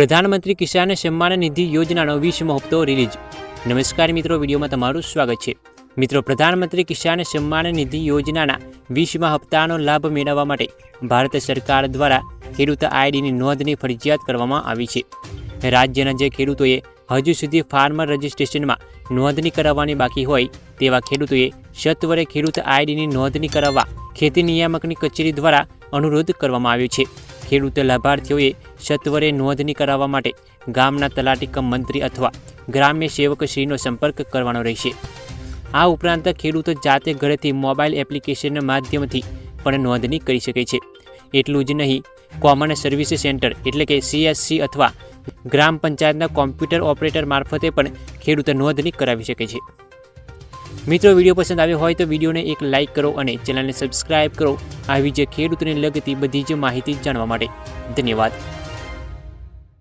પ્રધાનમંત્રી કિસાન સન્માન નિધિ યોજનાનો વીસમો હપ્તો રિલીઝ. નમસ્કાર મિત્રો, વિડીયોમાં તમારું સ્વાગત છે. મિત્રો, પ્રધાનમંત્રી કિસાન સન્માન નિધિ યોજનાના વીસમા હપ્તાનો લાભ મેળવવા માટે ભારત સરકાર દ્વારા ખેડૂત આઈડીની નોંધણી ફરજિયાત કરવામાં આવી છે. રાજ્યના જે ખેડૂતોએ હજુ સુધી ફાર્મર રજિસ્ટ્રેશનમાં નોંધણી કરાવવાની બાકી હોય તેવા ખેડૂતોએ સત્વરે ખેડૂત આઈડીની નોંધણી કરાવવા ખેતી નિયામકની કચેરી દ્વારા અનુરોધ કરવામાં આવ્યો છે. ખેડૂત લાભાર્થીઓએ સત્વરે નોંધણી કરાવવા માટે ગામના તલાટી કમ મંત્રી અથવા ગ્રામ્ય સેવકશ્રીનો સંપર્ક કરવાનો રહેશે. આ ઉપરાંત ખેડૂતો જાતે ઘરેથી મોબાઈલ એપ્લિકેશનના માધ્યમથી પણ નોંધણી કરી શકે છે. એટલું જ નહીં, કોમન સર્વિસ સેન્ટર એટલે કે સીએસસી અથવા ગ્રામ પંચાયતના કોમ્પ્યુટર ઓપરેટર મારફતે પણ ખેડૂતો નોંધણી કરાવી શકે છે. મિત્રો, વીડિયો પસંદ આવ્યો હોય તો વિડીયોને એક લાઇક કરો અને ચેનલને સબસ્ક્રાઇબ કરો. આવી જે ખેડૂતોને લગતી બધી જ માહિતી જાણવા માટે. ધન્યવાદ.